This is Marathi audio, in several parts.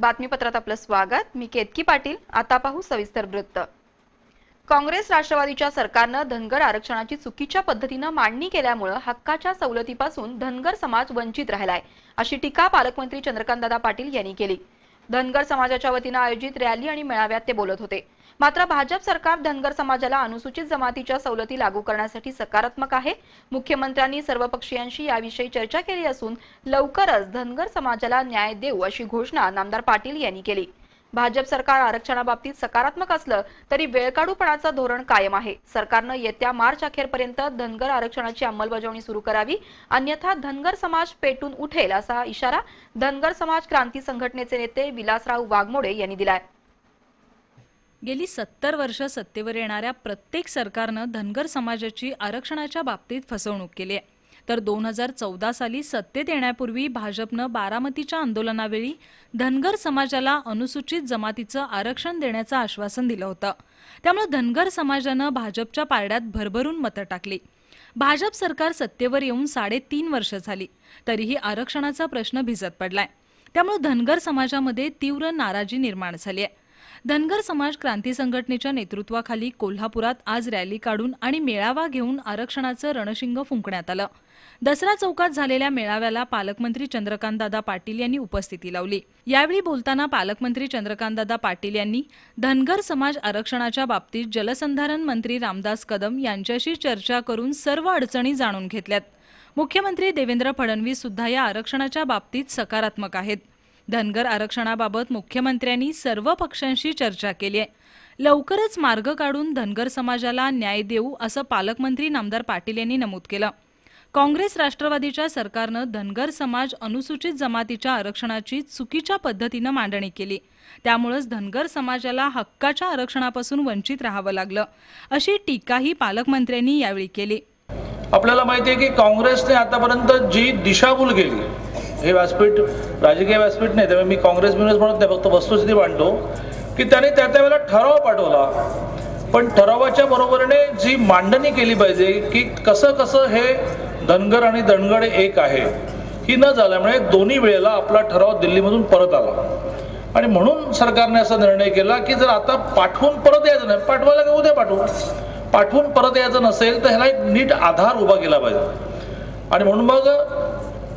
बातमीपत्रात आपलं स्वागत. मी केतकी पाटील. आता पाहू सविस्तर वृत्त. काँग्रेस राष्ट्रवादीच्या सरकारनं धनगर आरक्षणाची चुकीच्या पद्धतीनं मांडणी केल्यामुळं हक्काच्या सवलतीपासून धनगर समाज वंचित राहिलाय अशी टीका पालकमंत्री चंद्रकांतदादा पाटील यांनी केली. धनगर समाजाच्या वतीनं आयोजित रॅली आणि मेळाव्यात ते बोलत होते. मात्र भाजप सरकार धनगर समाजाला अनुसूचित जमातीच्या सवलती लागू करण्यासाठी सकारात्मक आहे. मुख्यमंत्र्यांनी सर्वपक्षीयांशी याविषयी चर्चा केली असून लवकरच धनगर समाजाला न्याय देऊ अशी घोषणा नामदार पाटील यांनी केली. भाजप सरकार आरक्षणाबाबतीत सकारात्मक असलं तरी वेळकाढूपणाचं धोरण कायम आहे. सरकारनं येत्या मार्च अखेरपर्यंत धनगर आरक्षणाची अंमलबजावणी सुरू करावी अन्यथा धनगर समाज पेटून उठेल असा इशारा धनगर समाज क्रांती संघटनेचे नेते विलासराव वाघमोडे यांनी दिलाय. गेली सत्तर वर्ष सत्तेवर येणाऱ्या प्रत्येक सरकारनं धनगर समाजाची आरक्षणाच्या बाबतीत फसवणूक केली आहे. तर दोन हजार चौदा साली सत्तेत येण्यापूर्वी भाजपनं बारामतीच्या आंदोलनावेळी धनगर समाजाला अनुसूचित जमातीचं आरक्षण देण्याचं आश्वासन दिलं होतं. त्यामुळे धनगर समाजानं भाजपच्या पारड्यात भरभरून मतं टाकली. भाजप सरकार सत्तेवर येऊन साडेतीन वर्ष झाली. तरीही आरक्षणाचा प्रश्न भिजत पडलाय. त्यामुळे धनगर समाजामध्ये तीव्र नाराजी निर्माण झाली आहे. धनगर समाज क्रांती संघटनेच्या नेतृत्वाखाली कोल्हापुरात आज रॅली काढून आणि मेळावा घेऊन आरक्षणाचं रणशिंग फुंकण्यात आलं. दसरा चौकात झालेल्या मेळाव्याला पालकमंत्री चंद्रकांतदादा पाटील यांनी उपस्थिती लावली. यावेळी बोलताना पालकमंत्री चंद्रकांतदादा पाटील यांनी धनगर समाज आरक्षणाच्या बाबतीत जलसंधारण मंत्री रामदास कदम यांच्याशी चर्चा करून सर्व अडचणी जाणून घेतल्यात. मुख्यमंत्री देवेंद्र फडणवीस सुद्धा या आरक्षणाच्या बाबतीत सकारात्मक आहेत. धनगर आरक्षणाबाबत मुख्यमंत्र्यांनी सर्व पक्षांशी चर्चा केली आहे. लवकरच मार्ग काढून धनगर समाजाला न्याय देऊ असं पालकमंत्री नामदार पाटील यांनी नमूद केलं. काँग्रेस राष्ट्रवादीच्या सरकारनं धनगर समाज अनुसूचित जमातीच्या आरक्षणाची चुकीच्या पद्धतीनं मांडणी केली. त्यामुळेच धनगर समाजाला हक्काच्या आरक्षणापासून वंचित राहावं लागलं अशी टीकाही पालकमंत्र्यांनी यावेळी केली. आपल्याला माहिती आहे की काँग्रेसने आतापर्यंत जी दिशाभूल केली हे व्यासपीठ राजकीय व्यासपीठ नाही त्यामुळे मी काँग्रेस बिनस म्हणत नाही फक्त वस्तुस्थिती मांडतो की त्याने त्या त्या वेळेला ठराव पाठवला. पण ठरावाच्या बरोबरीने जी मांडणी केली पाहिजे की कसं कसं हे धनगर आणि दणगड एक आहे ही न झाल्यामुळे दोन्ही वेळेला आपला ठराव दिल्लीमधून परत आला. आणि म्हणून सरकारने असा निर्णय केला की जर आता पाठवून परत यायचं नाही पाठवायला का उद्या पाठवू? पाठवून परत यायचं नसेल तर ह्याला एक नीट आधार उभा केला पाहिजे. आणि म्हणून मग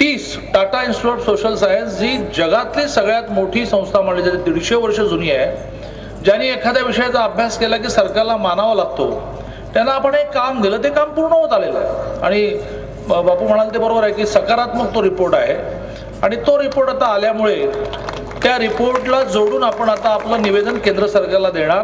TISS Tata institute of social science जी जगातली सगळ्यात मोठी संस्था म्हणजे जाते दीडशे वर्ष जुनी आहे ज्यांनी एखाद्या विषयाचा अभ्यास केला की सरकारला मानावा लागतो. त्यांना आपण एक काम दिलं ते काम पूर्ण होत आलेलं आहे. आणि बापू म्हणाल ते बरोबर आहे की सकारात्मक तो रिपोर्ट आहे. आणि तो रिपोर्ट आता आल्यामुळे त्या रिपोर्टला जोडून आपण आता आपलं निवेदन केंद्र सरकारला देणार.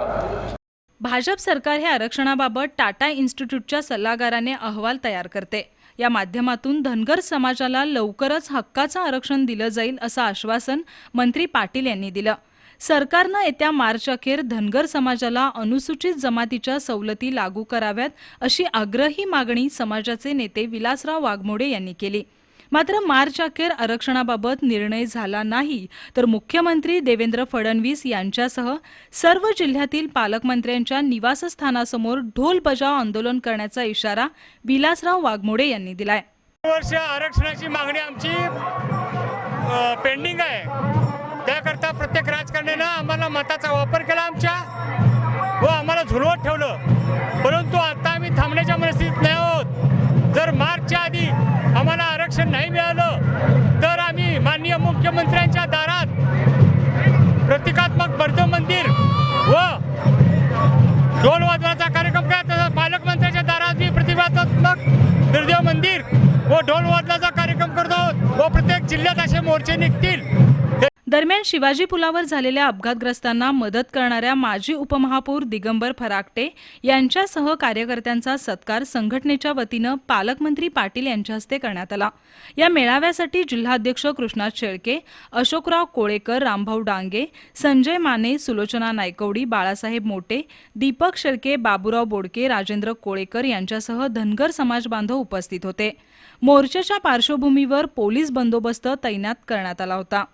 भाजप सरकार हे आरक्षणाबाबत टाटा इन्स्टिट्यूटच्या सल्लागाराने अहवाल तयार करते. या माध्यमातून धनगर समाजाला लवकरच हक्काचं आरक्षण दिलं जाईल असं आश्वासन मंत्री पाटील यांनी दिलं. सरकारनं येत्या मार्च अखेर धनगर समाजाला अनुसूचित जमातीच्या सवलती लागू कराव्यात अशी आग्रही मागणी समाजाचे नेते विलासराव वाघमोडे यांनी केली. मात्र मार्च अखेर आरक्षणाबाबत निर्णय झाला नाही तर मुख्यमंत्री देवेंद्र फडणवीस यांच्यासह सर्व जिल्ह्यातील पालकमंत्र्यांच्या निवासस्थानासमोर ढोल बजाव आंदोलन करण्याचा इशारा विलासराव वाघमोडे यांनी दिलाय. वर्ष आरक्षणाची मागणी आमची पेंडिंग आहे. त्याकरता प्रत्येक राजकारण्यानं आम्हाला मताचा वापर केला आमच्या व आम्हाला झुलवत ठेवलं. परंतु आता आम्ही थांबण्याच्या मनस्थितीत नाही आरक्षण नाही मिळालं तर आम्ही माननीय मुख्यमंत्र्यांच्या दारात प्रतिकात्मक बर्ध मंदिर व ढोल वाजवायचा कार्यक्रम काय तसंच पालकमंत्र्यांच्या दारात मी प्रतिकात्मक दुर्देव मंदिर व ढोल वाजवायचा कार्यक्रम करतो आहोत. व प्रत्येक जिल्ह्यात असे मोर्चे निघतील. दरम्यान शिवाजी पुलावर झालेल्या अपघातग्रस्तांना मदत करणाऱ्या माजी उपमहापौर दिगंबर फराकटे यांच्यासह कार्यकर्त्यांचा सत्कार संघटनेच्या वतीनं पालकमंत्री पाटील यांच्या हस्ते करण्यात आला. या मेळाव्यासाठी जिल्हाध्यक्ष कृष्णा शेळके अशोकराव कोळेकर रामभाऊ डांगे संजय माने सुलोचना नायकवडी बाळासाहेब मोटे दीपक शेळके बाबूराव बोडके राजेंद्र कोळेकर यांच्यासह धनगर समाज बांधव उपस्थित होते. मोर्चाच्या पार्श्वभूमीवर पोलीस बंदोबस्त तैनात करण्यात आला होता.